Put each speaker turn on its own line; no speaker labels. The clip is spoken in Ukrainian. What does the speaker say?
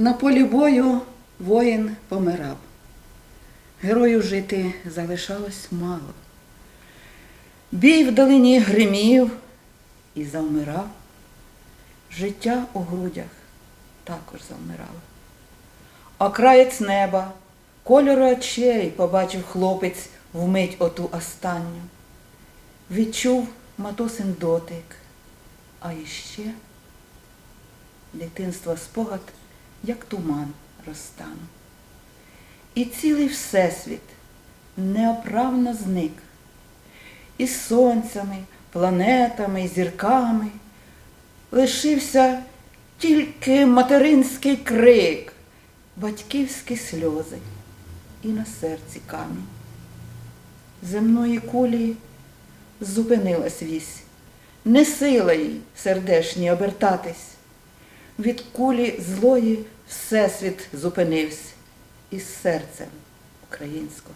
На полі бою воїн помирав. Герою жити залишалось мало. Бій вдалині гримів і завмирав. Життя у грудях також завмирало. Окраєць неба, кольору очей побачив хлопець вмить оту останню. Відчув матусин дотик, а іще дитинства спогад, як туман розтану. І цілий всесвіт неоправно зник. І сонцями, планетами, зірками лишився тільки материнський крик, батьківські сльози і на серці камінь. Земної кулі зупинилась вісь, не сила їй сердешній обертатись. Від кулі злої всесвіт зупинився із серцем українського